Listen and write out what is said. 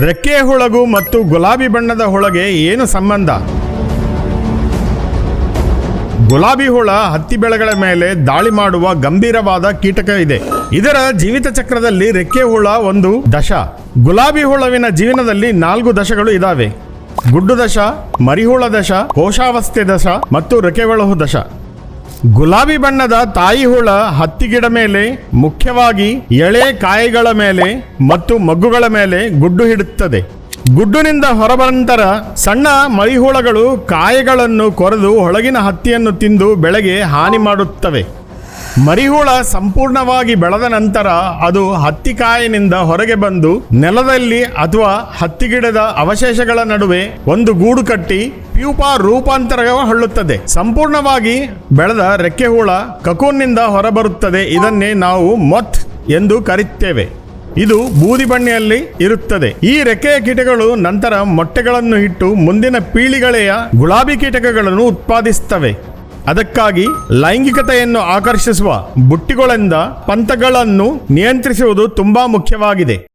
ರೆಕ್ಕೆ ಹುಳಗು ಮತ್ತು ಗುಲಾಬಿ ಬಣ್ಣದ ಹುಳಗೆ ಏನು ಸಂಬಂಧ? ಗುಲಾಬಿ ಹುಳ ಹತ್ತಿ ಬೆಳೆಗಳ ಮೇಲೆ ದಾಳಿ ಮಾಡುವ ಗಂಭೀರವಾದ ಕೀಟಕ ಇದೆ. ಇದರ ಜೀವಿತ ಚಕ್ರದಲ್ಲಿ ರೆಕ್ಕೆ ಹುಳ ಒಂದು ದಶ. ಗುಲಾಬಿ ಹುಳವಿನ ಜೀವನದಲ್ಲಿ ನಾಲ್ಕು ದಶಗಳು ಇದಾವೆ. ಗುಡ್ಡು ದಶ, ಮರಿಹುಳ ದಶ, ಕೋಶಾವಸ್ಥೆ ದಶ ಮತ್ತು ರೆಕ್ಕೆಗೊಳಹು ದಶ. ಗುಲಾಬಿ ಬಣ್ಣದ ತಾಯಿ ಹುಳ ಹತ್ತಿ ಗಿಡ ಮೇಲೆ, ಮುಖ್ಯವಾಗಿ ಎಳೆ ಕಾಯಿಗಳ ಮೇಲೆ ಮತ್ತು ಮಗ್ಗುಗಳ ಮೇಲೆ ಗುಡ್ಡು ಹಿಡುತ್ತದೆ. ಗುಡ್ಡುನಿಂದ ಹೊರಬಂತರ ಸಣ್ಣ ಮರಿಹುಳಗಳು ಕಾಯಿಗಳನ್ನು ಕೊರೆದು ಒಳಗಿನ ಹತ್ತಿಯನ್ನು ತಿಂದು ಬೆಳೆಗೆ ಹಾನಿ ಮಾಡುತ್ತವೆ. ಮರಿಹುಳ ಸಂಪೂರ್ಣವಾಗಿ ಬೆಳೆದ ನಂತರ ಅದು ಹತ್ತಿಕಾಯಿನಿಂದ ಹೊರಗೆ ಬಂದು ನೆಲದಲ್ಲಿ ಅಥವಾ ಹತ್ತಿಗಿಡದ ಅವಶೇಷಗಳ ನಡುವೆ ಒಂದು ಗೂಡು ಕಟ್ಟಿ ಪ್ಯೂಪಾ ರೂಪಾಂತರ ಹಳ್ಳುತ್ತದೆ ಸಂಪೂರ್ಣವಾಗಿ ಬೆಳೆದ ರೆಕ್ಕೆ ಹುಳ ಕಕೋನ್ನಿಂದ ಹೊರಬರುತ್ತದೆ. ಇದನ್ನೇ ನಾವು ಮೊತ್ ಎಂದು ಕರೆಯುತ್ತೇವೆ ಇದು ಬೂದಿ ಬಣ್ಣೆಯಲ್ಲಿ ಇರುತ್ತದೆ. ಈ ರೆಕ್ಕೆಯ ಕೀಟಗಳು ನಂತರ ಮೊಟ್ಟೆಗಳನ್ನು ಇಟ್ಟು ಮುಂದಿನ ಪೀಳಿಗಳೆಯ ಗುಲಾಬಿ ಕೀಟಕಗಳನ್ನು ಉತ್ಪಾದಿಸುತ್ತವೆ. ಅದಕ್ಕಾಗಿ ಲೈಂಗಿಕತೆಯನ್ನು ಆಕರ್ಷಿಸುವ ಬುಟ್ಟಿಗಳಿಂದ ಪಂಥಗಳನ್ನು ನಿಯಂತ್ರಿಸುವುದು ತುಂಬಾ ಮುಖ್ಯವಾಗಿದೆ.